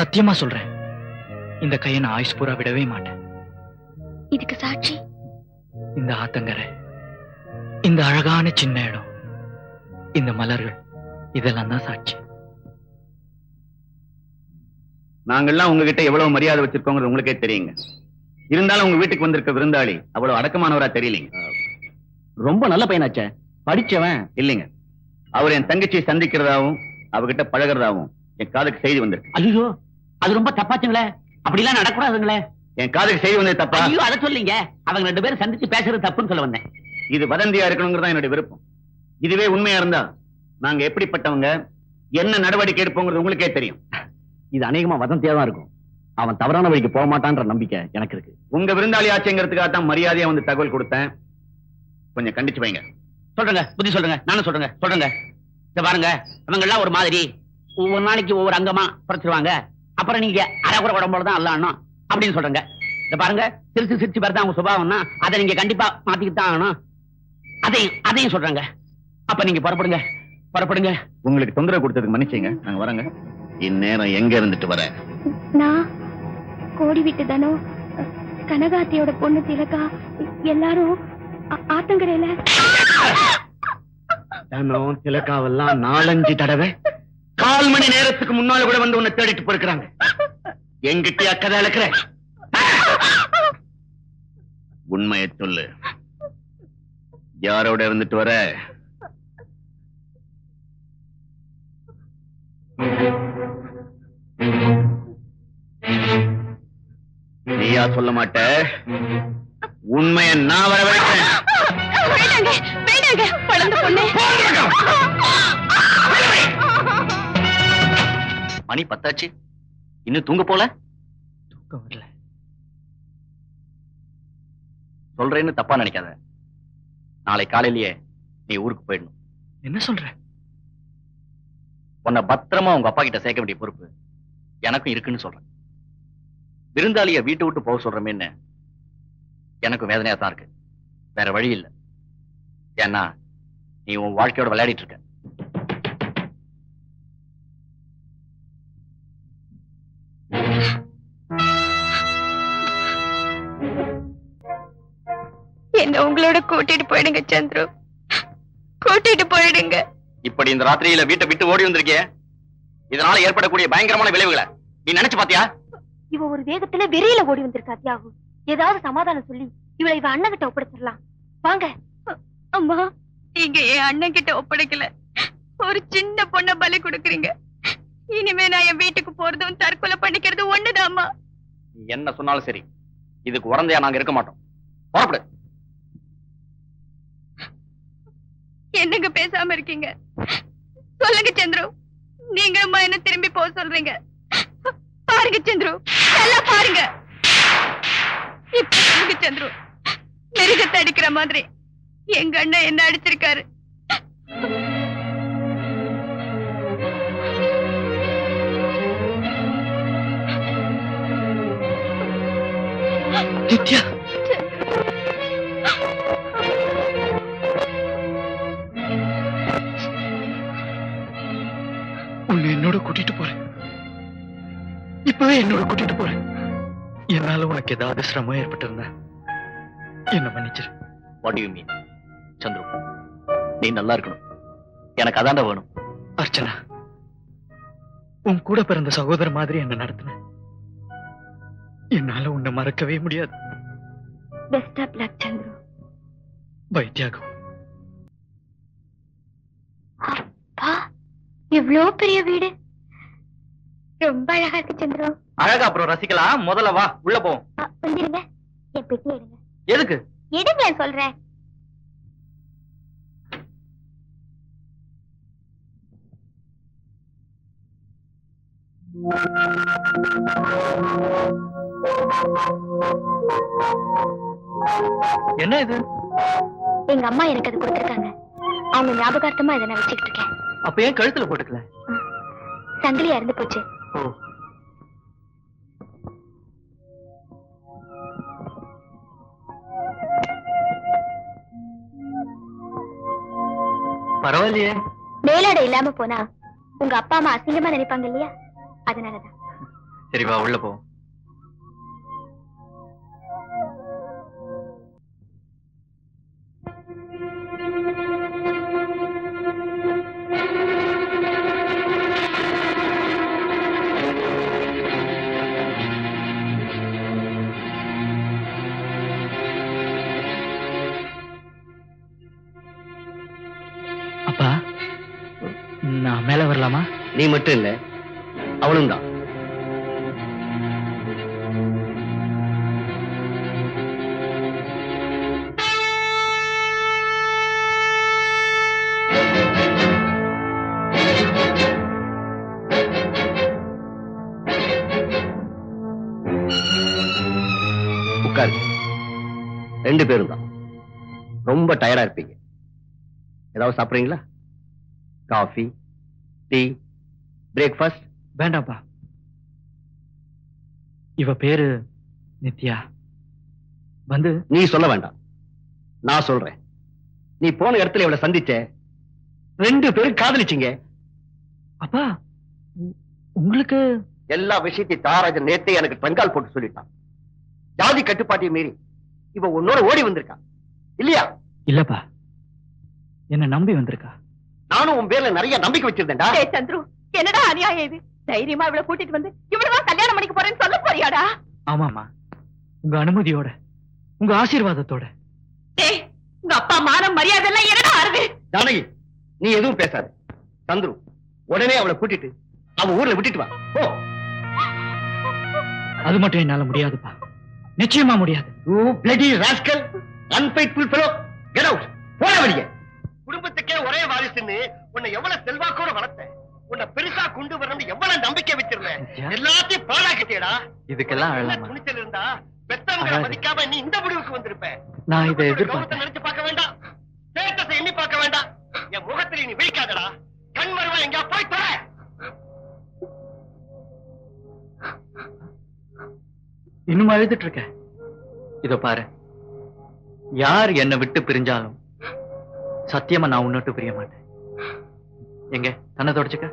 சத்தியமா சொல்றேன். இந்த கையை நான் ஆயுஸ் பூரா விடவே மாட்டேன். இதுக்கு சாட்சி? இந்த ஆத்தங்கரை இந்த அழகான சின்ன இடம் இந்த மலர்கள் இதெல்லாம் தான் சாட்சி. நாங்கெல்லாம் உங்ககிட்ட எவ்வளவு மரியாதை வச்சிருக்கோங்கிறது உங்களுக்கே தெரியுங்க. இருந்தாலும் உங்க வீட்டுக்கு வந்திருக்க விருந்தாளி அவ்வளவு அடக்கமானவரா தெரியலீங்க. ரொம்ப நல்ல பையனாச்சே. படிச்சவன் இல்லைங்க. அவர் என் தங்கச்சியை சந்திக்கிறதாவும் அவகிட்ட பழகுறதாவும் என் காதுக்கு செய்தி வந்திருக்கு. ஐயோ அது ரொம்ப தப்பாச்சுங்களே. அப்படிலாம் நடக்கூடாதுங்களே. என் காதுக்கு செய்தி வந்தது தப்பா? ஐயோ அதை சொல்லிங்க. அவங்க ரெண்டு பேரும் சந்திச்சு பேசுறது தப்புன்னு சொல்ல வந்தேன். இது வதந்தியா இருக்கணுங்கிறதா என்னுடைய விருப்பம். இதுவே உண்மையா இருந்தா நாங்க எப்படிப்பட்டவங்க என்ன நடவடிக்கை எடுப்போங்கிறது உங்களுக்கே தெரியும். இது அநேகமா வதந்தியா தான் இருக்கும். அவன் தவறான வழிக்கு போக மாட்டான்ற நம்பிக்கை எனக்கு இருக்கு. உங்க விருந்தாளி ஆச்சுங்கிறதுக்காக தான் மரியாதையா வந்து தகவல் கொடுத்தேன். கொஞ்சம் கண்டிச்சு வைங்க. சொல்றேங்க புத்தி சொல்றேங்க நானும் சொல்றேங்க சொல்றேங்க. இத பாருங்க அவங்க எல்லாம் ஒரு மாதிரி. ஒவ்வொரு நாளைக்கு ஒவ்வொரு அங்கமா குறைச்சிருவாங்க அப்புறம் நீங்க அரைக்குறை உடம்போட தான் அல்லாணும் அப்படின்னு சொல்றேங்க. இத பாருங்க சிரிச்சு சிரிச்சு பேர் அவங்க சுபாவம்னா அதை நீங்க கண்டிப்பா மாத்திக்கிட்டு தான் ஆகணும். அதையும் அதையும் சொல்றேங்க. அப்ப நீங்க புறப்படுங்க புறப்படுங்க. உங்களுக்கு தொந்தரவு கொடுத்ததுக்கு மன்னிச்சுங்க. நாங்க வரோங்க. இந்நேரம் எங்க இருந்துட்டு வர? நான் கோடி விட்டு தானோ கனகாத்தியோட பொண்ணு திலகா எல்லாரும் ஆத்தங்கரையில. திலக்காவெல்லாம் நாலஞ்சு தடவை. கால் மணி நேரத்துக்கு முன்னால கூட வந்து உன்னை தேடிட்டு போயிருக்கிறாங்க. எங்கிட்ட அக்கதை இழக்கிற. உண்மையை சொல்லு. யாரோட இருந்துட்டு வர? நீயா சொல்ல மாட்ட. உண்மையை நான் வர வைக்கிறேன் வேண்டாங்க வேண்டாங்க பொண்ணு. மணி பத்தாச்சு. இன்னும் தூங்க போல? தூக்கம் வரல. சொல்றேன்னு தப்பா நினைக்காத. நாளை காலையிலேயே நீ ஊருக்கு போயிடணும். என்ன சொல்ற? உன்னை பத்திரமா உங்க அப்பா கிட்ட சேர்க்க வேண்டிய பொறுப்பு எனக்கும் இருக்குன்னு சொல்றேன். விருந்தாளிய வீட்டை விட்டு போக சொல்றமேன்னு எனக்கும் வேதனையா தான் இருக்கு. வேற வழி இல்ல. ஏன்னா நீ உன் வாழ்க்கையோட விளையாடிட்டு இருக்க. என்ன உங்களோட கூட்டிட்டு போயிடுங்க சந்துரு. கூட்டிட்டு போயிடுங்க. இப்படி இந்த ராத்திரியில வீட்டை விட்டு ஓடி வந்திருக்கியே. இதனால ஏற்படக்கூடிய பயங்கரமான விளைவுகளை. நீ நினைச்சு பாத்தியா? இவ ஒரு வேகத்துல வெறியில ஓடி வந்திருக்கா தியாகு. ஏதாவது சமாதானம் சொல்லி இவளை இவ அண்ணன் கிட்ட ஒப்படைச்சிடலாம். வாங்க. அம்மா நீங்க என் அண்ணன் கிட்ட ஒப்படைக்கல. ஒரு சின்ன பொண்ண பலி கொடுக்குறீங்க. இனிமே நான் என் வீட்டுக்கு போறதும் தற்கொலை பண்ணிக்கிறதும் ஒண்ணுதான் அம்மா என்ன சொன்னாலும் சரி இதுக்கு உறந்தையா நாங்க இருக்க மாட்டோம். புறப்படு. பேசாம இருக்கீங்க. சொல்லுங்க சந்துரு. நீங்க என்ன திரும்பி போக சொல்றீங்க? பாருங்க சந்துரு. எல்லாம் பாருங்க. இப்ப சொல்லுங்க சந்துரு. மெருகத்தை அடிக்கிற மாதிரி. எங்க அண்ணன் என்ன அடிச்சிருக்காரு? நித்யா இப்பவே என்னோட கூட்டிட்டு போறேன். என்னால உனக்கு ஏதாவது சிரமம் ஏற்பட்டிருந்தா என்ன மன்னிச்சிரு. வாட் யூ மீன் சந்துரு நீ நல்லா இருக்கணும். எனக்கு அதாண்டா வேணும். அர்ச்சனா உன் கூட பிறந்த சகோதர மாதிரி என்ன நடத்தின? என்னால உன்னை மறக்கவே முடியாது. Best of luck Chandru. வைத்தியாகம். அப்பா இவ்ளோ பெரிய வீடு. ரொம்ப அழகா இருக்கு சந்துரு. அழகா அப்புறம் ரசிக்கலாம். முதல்ல வா உள்ள போவோம் வந்துருங்க. என் பெட்டி எடுங்க. எதுக்கு? எடுங்க சொல்றேன். என்ன இது? எங்க அம்மா எனக்கு அது கொடுத்திருக்காங்க. அவங்க ஞாபகார்த்தமா இதை நான் வச்சுக்கிட்டு இருக்கேன். அப்ப ஏன் கழுத்துல போட்டுக்கல? சங்கிலியா இருந்து போச்சு. பரவாயில்லையே. மேலாடை இல்லாம போனா உங்க அப்பா அம்மா அசிங்கமா நினைப்பாங்க இல்லையா? அதனாலதான். சரி வா உள்ள போ. நான் நீ மட்டும் இல்ல. அவளும் தான். ரெண்டு பேரும் தான். ரொம்ப டயர்டா இருப்பீங்க. ஏதாவது சாப்பிடுறீங்களா? காஃபி டீ பிரேக்ஃபாஸ்ட் வேண்டாம்ப்பா இவ பேரு நித்யா. வந்து நீ சொல்ல வேண்டாம். நான் சொல்றேன். நீ போன இடத்துல இவளை சந்திச்ச. ரெண்டு பேரும் காதலிச்சீங்க. அப்பா உங்களுக்கு எல்லா விஷயத்தையும் தாராஜன் நேத்தே எனக்கு டங்கால் போட்டு சொல்லிட்டான். ஜாதி கட்டுப்பாட்டையும் மீறி இவ உன்னோட ஓடி வந்திருக்கா. இல்லையா? இல்லப்பா. என்ன நம்பி வந்திருக்கா. நானும் உன் பேர்ல நிறைய நம்பிக்கை வச்சிருந்தேன்டா. டேய் சந்துரு என்னடா அநியாயம் இது? தைரியமா இவள கூட்டிட்டு வந்து இவ்வளவுதான் கல்யாணம் பண்ணிக்க போறேன்னு சொல்ல போறியாடா? ஆமாமா உங்க அனுமதியோட உங்க ஆசீர்வாதத்தோட. டேய் உங்க அப்பா மானம் மரியாதை எல்லாம் என்னடா ஆறுது? ஜானகி நீ எதுவும் பேசாத. சந்துரு உடனே அவளை கூட்டிட்டு அவ ஊர்ல விட்டுட்டு வா. போ. அது மட்டும் என்னால முடியாதுப்பா. நிச்சயமா முடியாது. You bloody rascal, unfaithful fellow. Get out. போடா வெளியே. உன்னை எவ்வளவு செல்வாக்கோட வளர்த்தேன். உன்னை பெருசா கொண்டு வரணும்னு எவ்வளவு நம்பிக்கை வச்சிருந்தேன். எல்லாத்தையும் பாழாக்கிட்டேடா இதுக்கெல்லாம் துணிச்சல் இருந்தா பெத்தவங்களை. மதிக்காம நீ இந்த முடிவுக்கு வந்திருப்ப. நான் இதை எதிர்பார்த்தேன். நினைச்சு பார்க்க வேண்டாம். ஸ்டேட்டஸை எண்ணி பார்க்க வேண்டாம். என் முகத்துல நீ விழிக்காதடா. கண் மருவா எங்கயா போய் தொலை. இன்னும் அழுதுட்டு இருக்க. இதோ பாரு. யார் என்னை விட்டு பிரிஞ்சாலும் சத்தியமா நான் உன்னோட்டு பிரிய மாட்டேன். எங்க? கண்ணை தொடச்சுக்க.